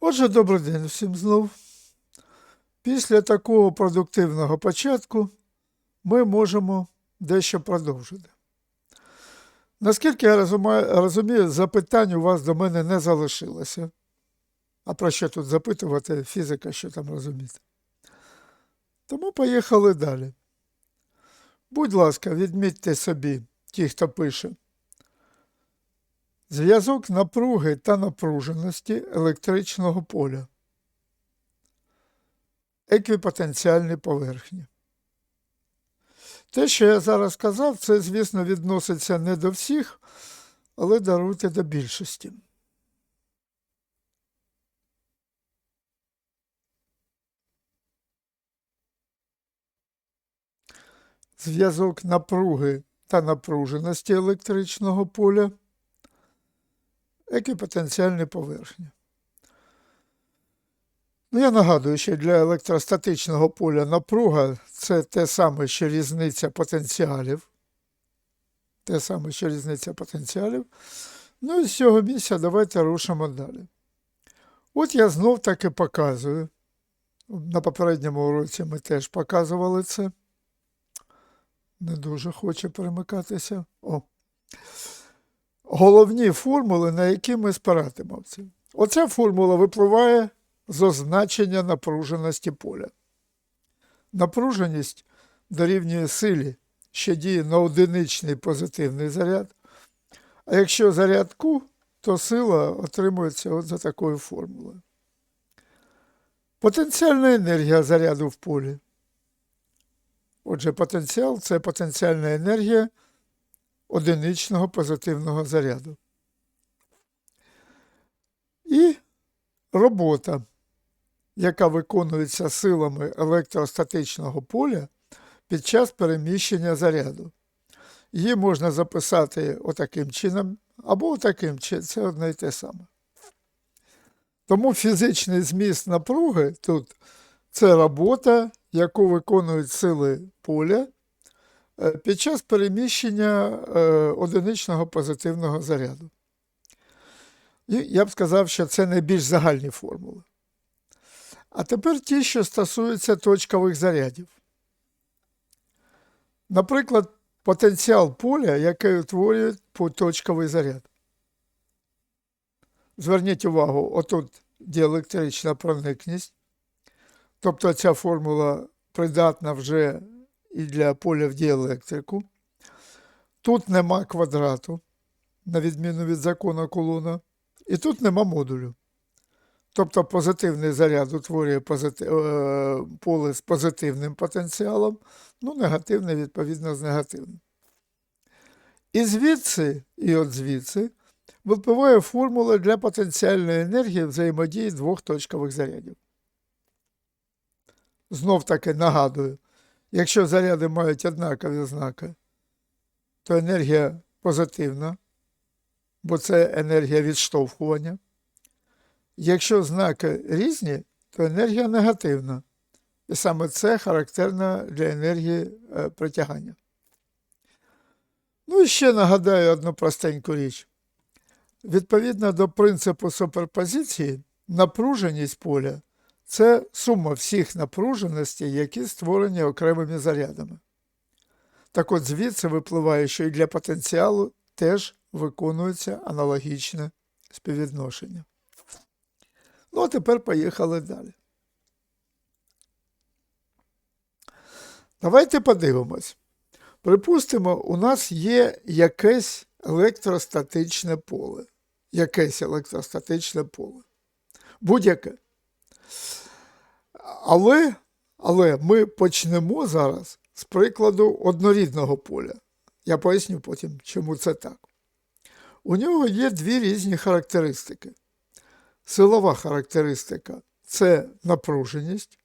Отже, добрий день всім знов. Після такого продуктивного початку ми можемо дещо продовжити. Наскільки я розумію, запитань у вас до мене не залишилося. А про що тут запитувати, фізика, що там розуміти. Тому поїхали далі. Будь ласка, відмітьте собі, ті, хто пише. Зв'язок напруги та напруженості електричного поля. Еквіпотенціальні поверхні. Те, що я зараз сказав, це, звісно, відноситься не до всіх, але даруйте до більшості. Зв'язок напруги та напруженості електричного поля еквіпотенціальні поверхні. Ну, я нагадую, що для електростатичного поля напруга це те саме, що різниця потенціалів. Те саме, що різниця потенціалів. Ну і з цього місця давайте рушимо далі. От я знов таки показую. На попередньому уроці ми теж показували це. Не дуже хоче перемикатися. О головні формули, на які ми спиратимемося. Оця формула випливає з означення напруженості поля. Напруженість дорівнює силі, що діє на одиничний позитивний заряд. А якщо заряд Q, то сила отримується от за такою формулою. Потенціальна енергія заряду в полі. Отже, потенціал це потенціальна енергія одиничного позитивного заряду. І робота, яка виконується силами електростатичного поля під час переміщення заряду. Її можна записати отаким чином або отаким чином, це одне і те саме. Тому фізичний зміст напруги тут це робота, яку виконують сили поля під час переміщення е, одиничного позитивного заряду. Я б сказав, що це найбільш загальні формули. А тепер ті, що стосуються точкових зарядів. Наприклад, потенціал поля, який утворює точковий заряд. Зверніть увагу, отут діелектрична проникність. Тобто ця формула придатна вже і для поля в діелектрику. Тут нема квадрату, на відміну від закону Кулона, і тут нема модулю. Тобто позитивний заряд утворює позитив... Е, поле з позитивним потенціалом, ну, негативне, відповідно, з негативним. І звідси, і от звідси, випливає формула для потенціальної енергії взаємодії двох точкових зарядів. Знов таки нагадую, Якщо заряди мають однакові знаки, то енергія позитивна, бо це енергія відштовхування. Якщо знаки різні, то енергія негативна. І саме це характерно для енергії е, притягання. Ну і ще нагадаю одну простеньку річ. Відповідно до принципу суперпозиції, напруженість поля це сума всіх напруженостей, які створені окремими зарядами. Так от звідси випливає, що і для потенціалу теж виконується аналогічне співвідношення. Ну, а тепер поїхали далі. Давайте подивимось. Припустимо, у нас є якесь електростатичне поле. Якесь електростатичне поле. Будь-яке. Але, але ми почнемо зараз з прикладу однорідного поля. Я поясню потім, чому це так. У нього є дві різні характеристики. Силова характеристика це напруженість,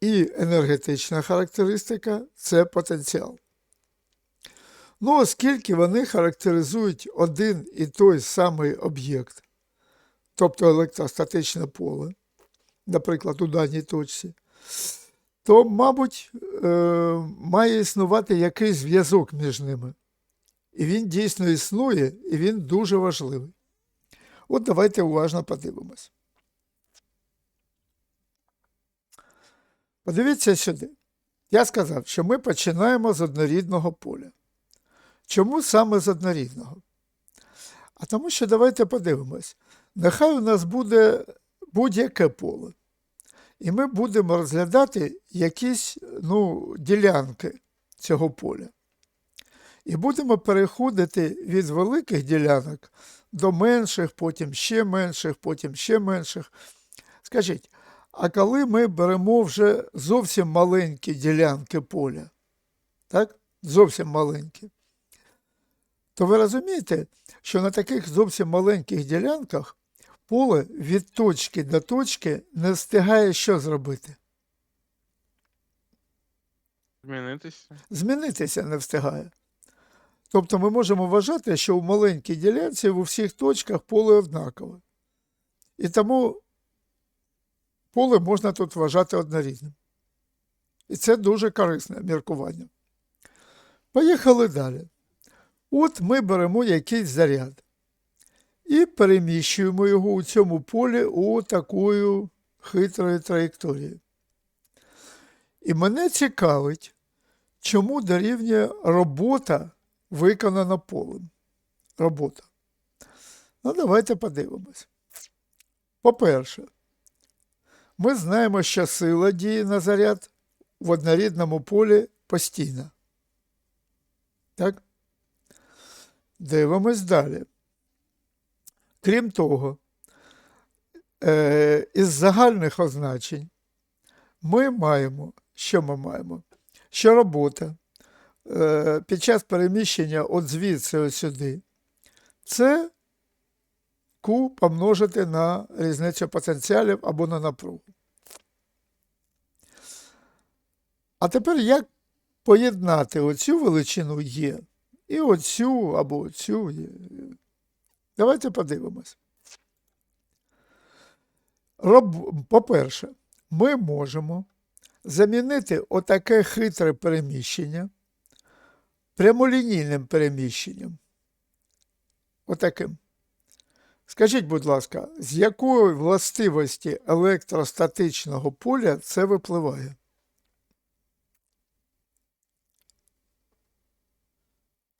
і енергетична характеристика це потенціал. Ну, оскільки вони характеризують один і той самий об'єкт, тобто електростатичне поле, наприклад, у даній точці, то, мабуть, е, має існувати якийсь зв'язок між ними. І він дійсно існує, і він дуже важливий. От давайте уважно подивимось. Подивіться сюди. Я сказав, що ми починаємо з однорідного поля. Чому саме з однорідного? А тому що давайте подивимось. Нехай у нас буде будь-яке поле. І ми будемо розглядати якісь ну, ділянки цього поля. І будемо переходити від великих ділянок до менших, потім ще менших, потім ще менших. Скажіть, а коли ми беремо вже зовсім маленькі ділянки поля, так? Зовсім маленькі, то ви розумієте, що на таких зовсім маленьких ділянках поле від точки до точки не встигає що зробити? Змінитися. Змінитися не встигає. Тобто ми можемо вважати, що у маленькій ділянці в усіх точках поле однакове. І тому поле можна тут вважати однорідним. І це дуже корисне міркування. Поїхали далі. От ми беремо якийсь заряд і переміщуємо його у цьому полі у такою хитрою траєкторією. І мене цікавить, чому дорівнює робота, виконана полем. Робота. Ну, давайте подивимось. По-перше, ми знаємо, що сила діє на заряд в однорідному полі постійна. Так? Дивимось далі. Крім того, е, із загальних означень ми маємо, що ми маємо? Що робота е, під час переміщення от звідси сюди, це Q помножити на різницю потенціалів або на напругу. А тепер як поєднати оцю величину Є і оцю або оцю Є? Давайте подивимось. По-перше, ми можемо замінити отаке хитре переміщення прямолінійним переміщенням. Отаким. Скажіть, будь ласка, з якої властивості електростатичного поля це випливає?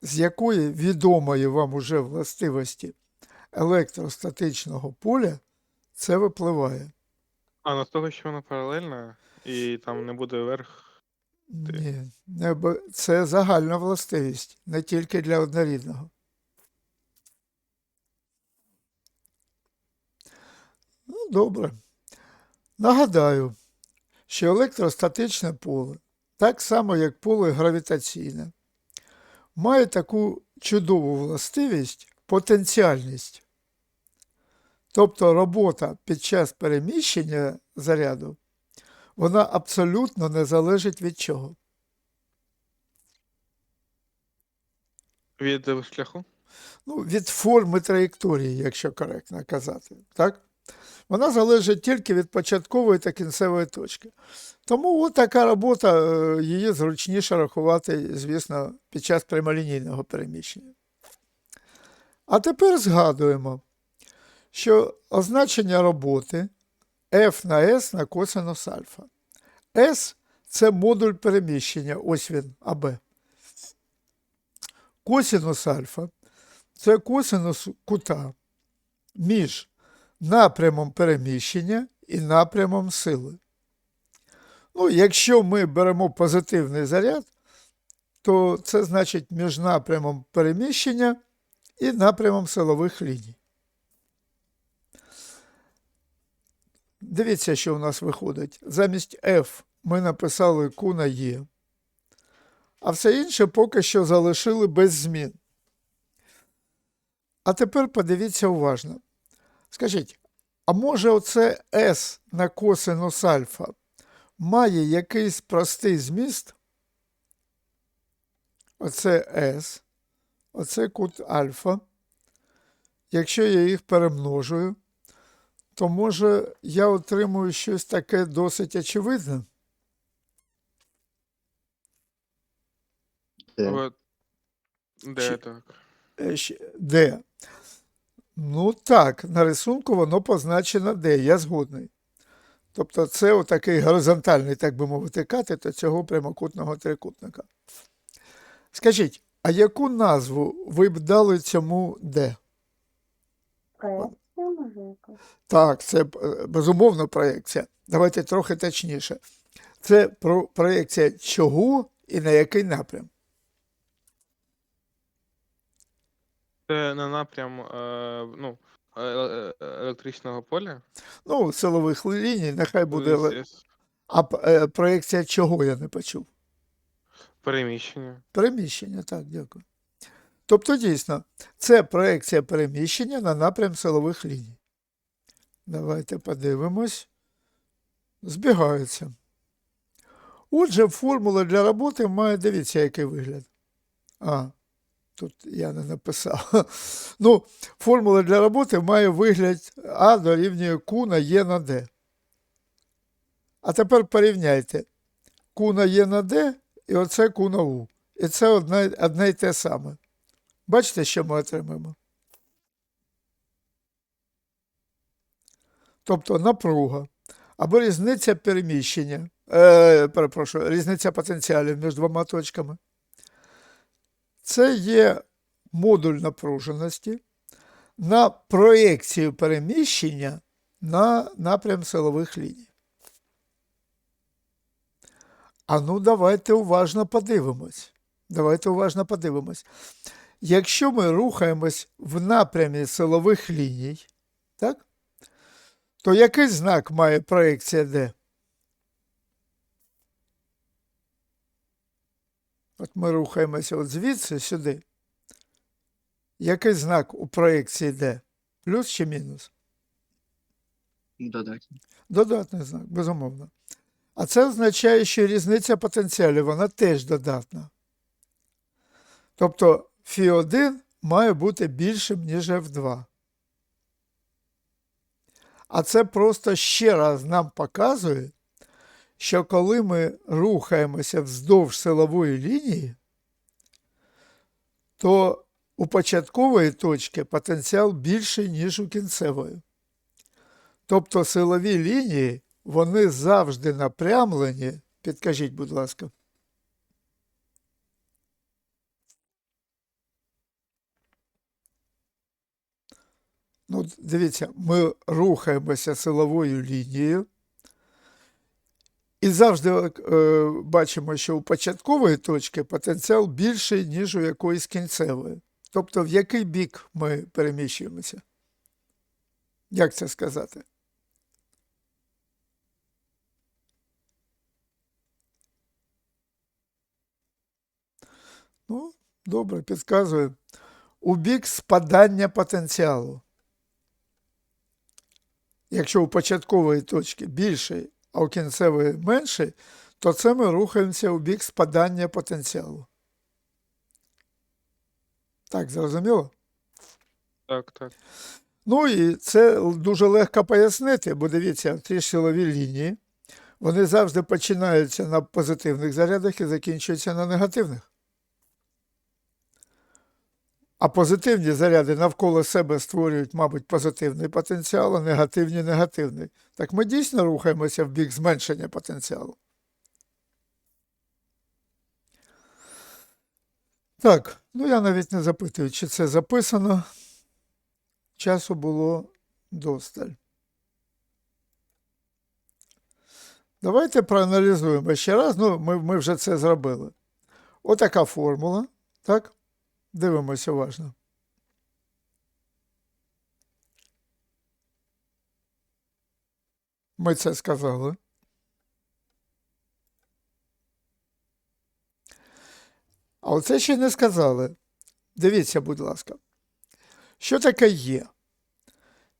З якої відомої вам уже властивості електростатичного поля це випливає? А на того, що воно паралельно, і там не буде верх. Ні, це загальна властивість, не тільки для однорідного. Ну, добре. Нагадаю, що електростатичне поле, так само як поле гравітаційне, має таку чудову властивість потенціальність. Тобто робота під час переміщення заряду вона абсолютно не залежить від чого. Від шляху? Ну, від форми траєкторії, якщо коректно казати. Так? Вона залежить тільки від початкової та кінцевої точки. Тому от така робота, е, її зручніше рахувати, звісно, під час прямолінійного переміщення. А тепер згадуємо, що означення роботи F на S на косинус альфа. S це модуль переміщення, ось він, АБ. Косинус альфа це косинус кута між напрямом переміщення і напрямом сили. Ну, якщо ми беремо позитивний заряд, то це значить між напрямом переміщення і напрямом силових ліній. Дивіться, що у нас виходить. Замість F ми написали Q на E, а все інше поки що залишили без змін. А тепер подивіться уважно. Скажіть, а може оце S на косинус альфа має якийсь простий зміст? Оце S, оце кут альфа. Якщо я їх перемножую, то може я отримую щось таке досить очевидне. Де? Де Чи- так? Е, Де? Ну так, на рисунку воно позначено де, я згодний. Тобто це отакий горизонтальний, так би мовити, катет цього прямокутного трикутника. Скажіть, а яку назву ви б дали цьому D? Проекція може? Так, це е, безумовно проєкція. Давайте трохи точніше. Це про проєкція чого і на який напрям? Це на напрям е, ну, е- електричного поля. Ну, силових ліній, нехай буде. А е, проєкція чого я не почув? Переміщення. Переміщення, так, дякую. Тобто, дійсно, це проекція переміщення на напрям силових ліній. Давайте подивимось. Збігаються. Отже, формула для роботи має, дивіться, який вигляд. А, тут я не написав. Ну, формула для роботи має вигляд А дорівнює Q на Е на D. А тепер порівняйте. Q на Е на D і оце U. І це одне, одне й те саме. Бачите, що ми отримаємо? Тобто напруга або різниця переміщення, е, перепрошую, різниця потенціалів між двома точками. Це є модуль напруженості на проєкцію переміщення на напрям силових ліній. А ну, давайте уважно подивимось. Давайте уважно подивимось. Якщо ми рухаємось в напрямі силових ліній, так? то який знак має проекція D? От ми рухаємося от звідси сюди. Який знак у проекції D? Плюс чи мінус? Додатні. Додатний знак, безумовно. А це означає, що різниця потенціалів, вона теж додатна. Тобто Фі1 має бути більшим, ніж F2. А це просто ще раз нам показує, що коли ми рухаємося вздовж силової лінії, то у початкової точки потенціал більший, ніж у кінцевої. Тобто силові лінії, вони завжди напрямлені. Підкажіть, будь ласка. Ну, дивіться, ми рухаємося силовою лінією. І завжди е, бачимо, що у початкової точки потенціал більший, ніж у якоїсь кінцевої. Тобто, в який бік ми переміщуємося? Як це сказати? Ну, добре, підказую. У бік спадання потенціалу. Якщо у початкової точки більший, а у кінцевої менший, то це ми рухаємося у бік спадання потенціалу. Так, зрозуміло? Так, так. Ну і це дуже легко пояснити, бо дивіться, ті силові лінії, вони завжди починаються на позитивних зарядах і закінчуються на негативних. А позитивні заряди навколо себе створюють, мабуть, позитивний потенціал, а негативні негативний. Так ми дійсно рухаємося в бік зменшення потенціалу. Так, ну я навіть не запитую, чи це записано. Часу було досталь. Давайте проаналізуємо ще раз. Ну, ми, ми вже це зробили. Отака формула. Так? Дивимося уважно. Ми це сказали. А оце ще не сказали. Дивіться, будь ласка. Що таке є?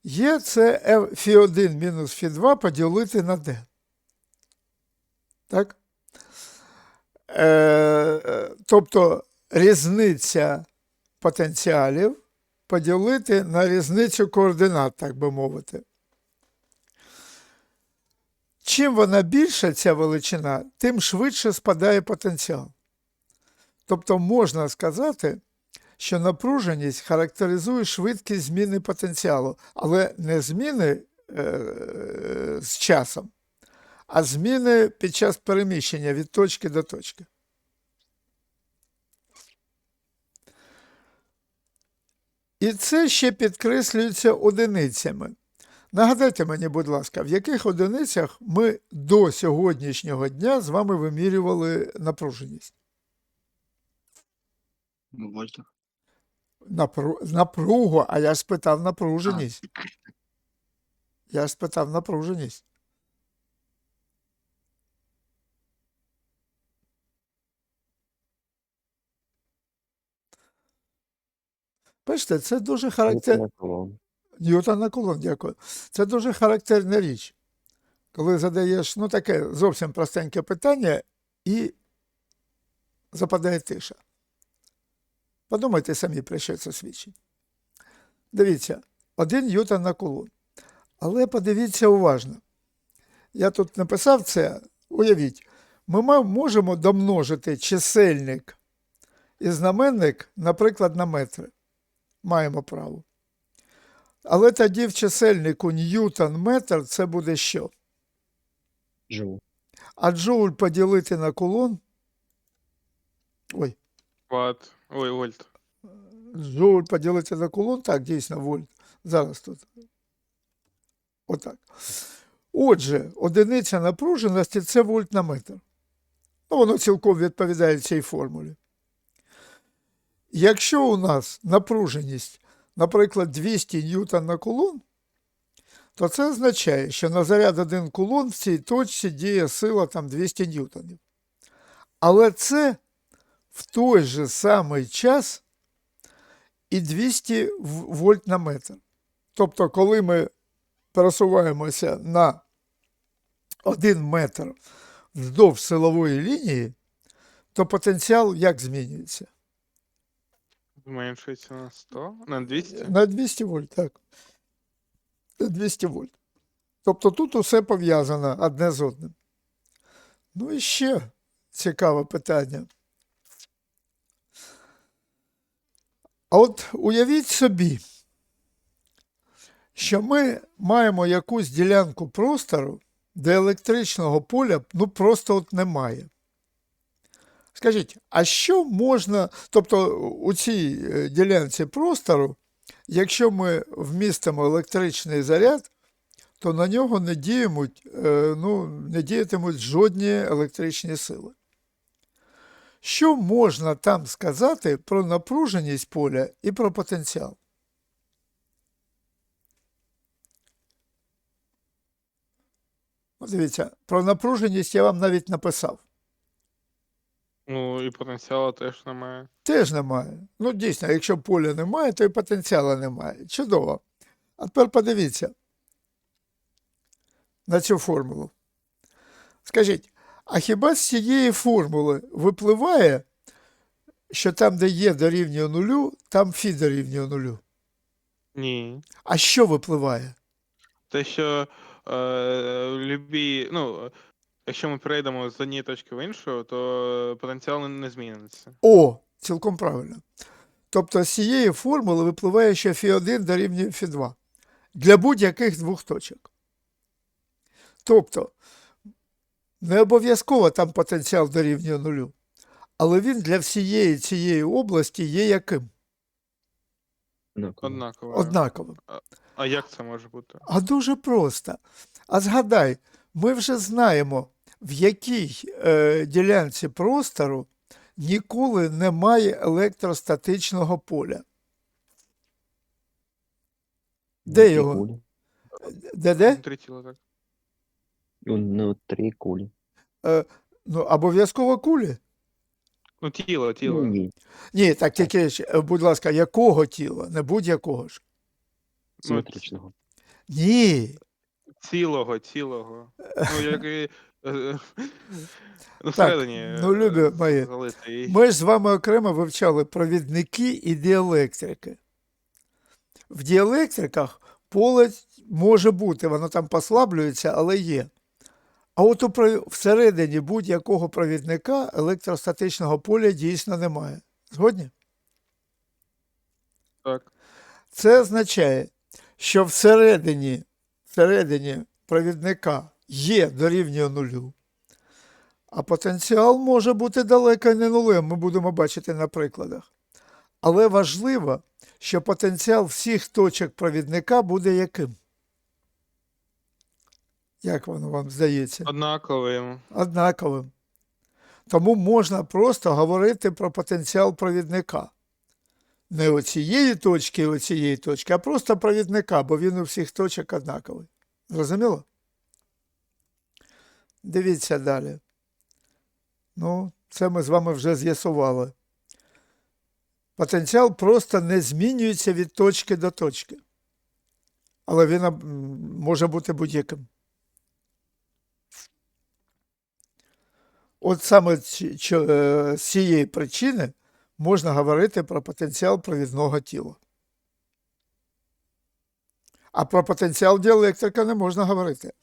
Є це Фі1 мінус Фі2 поділити на D. Так? Е, е, тобто різниця потенціалів поділити на різницю координат, так би мовити. Чим вона більша, ця величина, тим швидше спадає потенціал. Тобто можна сказати, що напруженість характеризує швидкість зміни потенціалу, але не зміни е, з часом, а зміни під час переміщення від точки до точки. І це ще підкреслюється одиницями. Нагадайте мені, будь ласка, в яких одиницях ми до сьогоднішнього дня з вами вимірювали напруженість? Вольтах. Напру... Напругу, а я спитав напруженість. Я спитав напруженість. Бачите, це дуже характер... Ньютон на колон, дякую. Це дуже характерна річ. Коли задаєш ну, таке зовсім простеньке питання і западає тиша. Подумайте самі, про що це свідчить. Дивіться, один ньютон на кулон. Але подивіться уважно. Я тут написав це, уявіть, ми можемо домножити чисельник і знаменник, наприклад, на метри. Маємо право. Але тоді в чисельнику ньютон метр це буде що? Живу. А джоуль поділити на кулон. Ой, Ватт. Ой, вольт. Джоуль поділити на кулон, так, дійсно, вольт. Зараз тут. Отак. Отже, одиниця напруженості це вольт на метр. Ну, воно цілком відповідає цій формулі. Якщо у нас напруженість, наприклад, 200 ньютон на кулон, то це означає, що на заряд 1 кулон в цій точці діє сила там 200 ньютонів. Але це в той же самий час і 200 вольт на метр. Тобто, коли ми пересуваємося на 1 метр вздовж силової лінії, то потенціал як змінюється? Зменшується на 100? На 200? На 200 вольт, так. На 200 вольт. Тобто тут усе пов'язано одне з одним. Ну і ще цікаве питання. А от уявіть собі, що ми маємо якусь ділянку простору, де електричного поля ну просто от немає. Скажіть, а що можна, тобто у цій е, ділянці простору, якщо ми вмістимо електричний заряд, то на нього не діятимуть, е, ну, не діятимуть жодні електричні сили. Що можна там сказати про напруженість поля і про потенціал? Дивіться, про напруженість я вам навіть написав. Ну, і потенціалу теж немає. Теж немає. Ну, дійсно, якщо поля немає, то і потенціалу немає. Чудово. А тепер подивіться на цю формулу. Скажіть, а хіба з цієї формули випливає, що там, де є дорівнює нулю, там фі дорівнює нулю? Ні. А що випливає? Те, що е, любі, ну, якщо ми перейдемо з однієї точки в іншу, то потенціал не- зміниться. О, цілком правильно. Тобто з цієї формули випливає, що Фі1 дорівнює Фі2 для будь-яких двох точок. Тобто, не обов'язково там потенціал дорівнює нулю, але він для всієї цієї області є яким? Однаково. Однаковим. А як це може бути? А дуже просто. А згадай, ми вже знаємо, в якій е, ділянці простору ніколи немає електростатичного поля. Де його? Де де? Три тіла, так. Внутри кулі. Ну, обов'язково кулі. Ну, тіло, тіло. Ну, ні. Ні, так тільки, ж, е, будь ласка, якого тіла, не будь-якого ж. Ну, Симетричного. Ні. Цілого, цілого. Ну, як і. Ну, Так, всередині. ну, любі мої. Ми ж з вами окремо вивчали провідники і діелектрики. В діелектриках поле може бути, воно там послаблюється, але є. А от у всередині будь-якого провідника електростатичного поля дійсно немає. Згодні? Так. Це означає, що всередині, всередині провідника є дорівнює нулю, а потенціал може бути далеко не нулем, ми будемо бачити на прикладах. Але важливо, що потенціал всіх точок провідника буде яким? Як воно вам здається? Однаковим. Однаковим. Тому можна просто говорити про потенціал провідника. Не оцієї точки, і оцієї точки, а просто провідника, бо він у всіх точок однаковий. Зрозуміло? Дивіться далі. Ну, це ми з вами вже з'ясували. Потенціал просто не змінюється від точки до точки. Але він може бути будь-яким. От саме е, з цієї причини можна говорити про потенціал провідного тіла. А про потенціал діелектрика не можна говорити.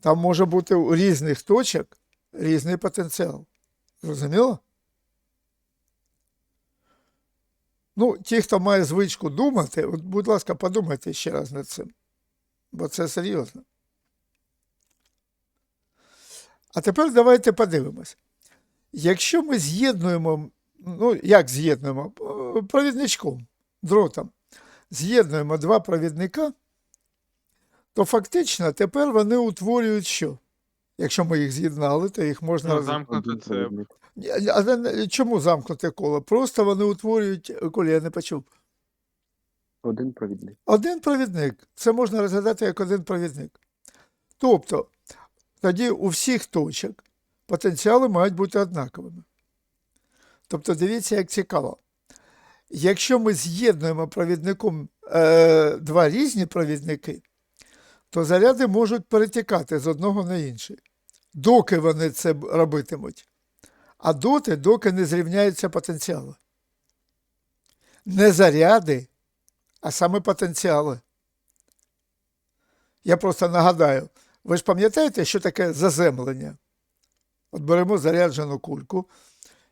Там може бути у різних точок різний потенціал. Зрозуміло? Ну, ті, хто має звичку думати, от, будь ласка, подумайте ще раз над цим. Бо це серйозно. А тепер давайте подивимось. Якщо ми з'єднуємо, ну як з'єднуємо? Провідничком, дротом, з'єднуємо два провідника, то фактично тепер вони утворюють що? Якщо ми їх з'єднали, то їх можна. Ну, замкнути це. провідник. А чому замкнуте коло? Просто вони утворюють, коли я не почув. Один провідник. Один провідник. Це можна розглядати як один провідник. Тобто, тоді у всіх точок потенціали мають бути однаковими. Тобто, дивіться, як цікаво. Якщо ми з'єднуємо провідником е, два різні провідники, то заряди можуть перетікати з одного на інший, доки вони це робитимуть. А доти, доки не зрівняються потенціали. Не заряди, а саме потенціали. Я просто нагадаю, ви ж пам'ятаєте, що таке заземлення? От беремо заряджену кульку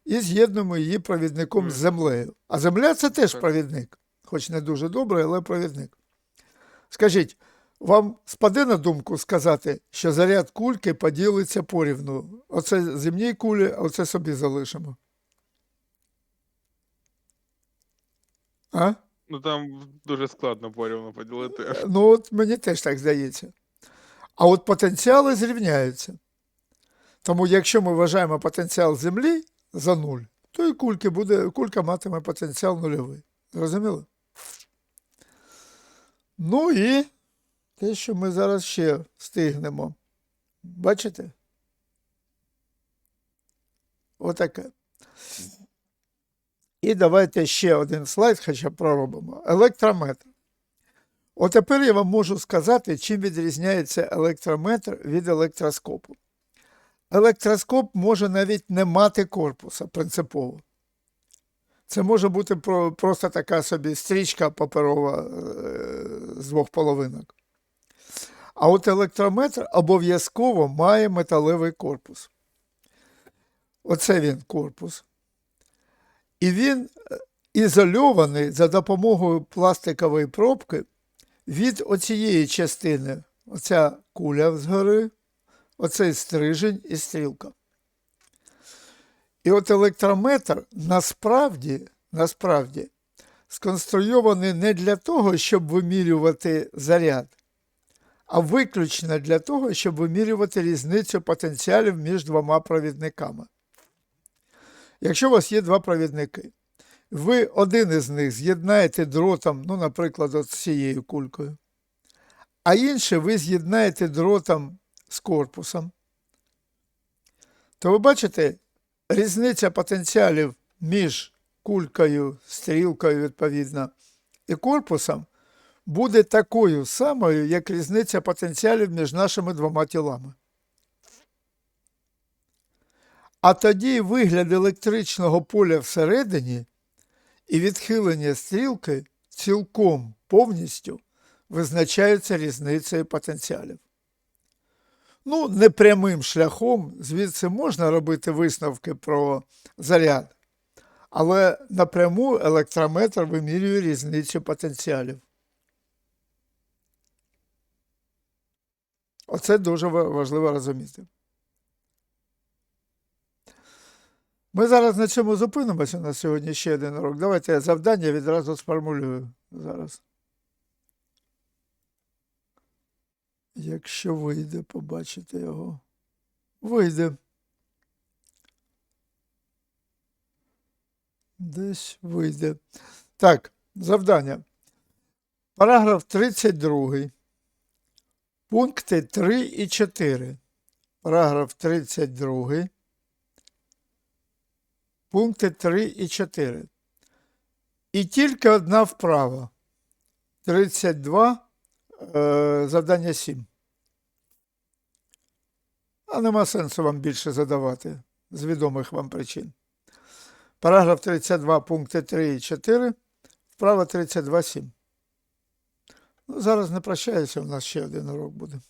і з'єднуємо її провідником з землею. А земля це теж провідник, хоч не дуже добрий, але провідник. Скажіть, вам спаде на думку сказати, що заряд кульки поділиться порівну. Оце земній кулі, а оце собі залишимо. А? Ну там дуже складно порівну поділити. Ну, от мені теж так здається. А от потенціали зрівняються. Тому якщо ми вважаємо потенціал Землі за нуль, то і кульки буде, кулька матиме потенціал нульовий. Зрозуміло? Ну і те, що ми зараз ще встигнемо. Бачите? Отаке. І давайте ще один слайд хоча проробимо. Електрометр. От тепер я вам можу сказати, чим відрізняється електрометр від електроскопу. Електроскоп може навіть не мати корпуса принципово. Це може бути просто така собі стрічка паперова е, з двох половинок. А от електрометр обов'язково має металевий корпус. Оце він корпус. І він е, ізольований за допомогою пластикової пробки від оцієї частини, оця куля згори, оцей стрижень і стрілка. І от електрометр насправді, насправді сконструйований не для того, щоб вимірювати заряд, а виключно для того, щоб вимірювати різницю потенціалів між двома провідниками. Якщо у вас є два провідники, ви один із них з'єднаєте дротом, ну, наприклад, от з цією кулькою, а інший ви з'єднаєте дротом з корпусом, то ви бачите, різниця потенціалів між кулькою, стрілкою, відповідно, і корпусом буде такою самою, як різниця потенціалів між нашими двома тілами. А тоді вигляд електричного поля всередині і відхилення стрілки цілком повністю визначаються різницею потенціалів. Ну, не прямим шляхом, звідси можна робити висновки про заряд, але напряму електрометр вимірює різницю потенціалів. Оце дуже важливо розуміти. Ми зараз на цьому зупинимося на сьогодні ще один урок. Давайте я завдання відразу сформулюю зараз. Якщо вийде, побачите його. Вийде. Десь вийде. Так, завдання. Параграф 32. Пункти 3 і 4. Параграф 32. Пункти 3 і 4. І тільки одна вправа. 32. Е, завдання 7. А нема сенсу вам більше задавати з відомих вам причин. Параграф 32, пункти 3 і 4. Вправа 32, 7. Ну, зараз не прощаюся, у нас ще один урок буде.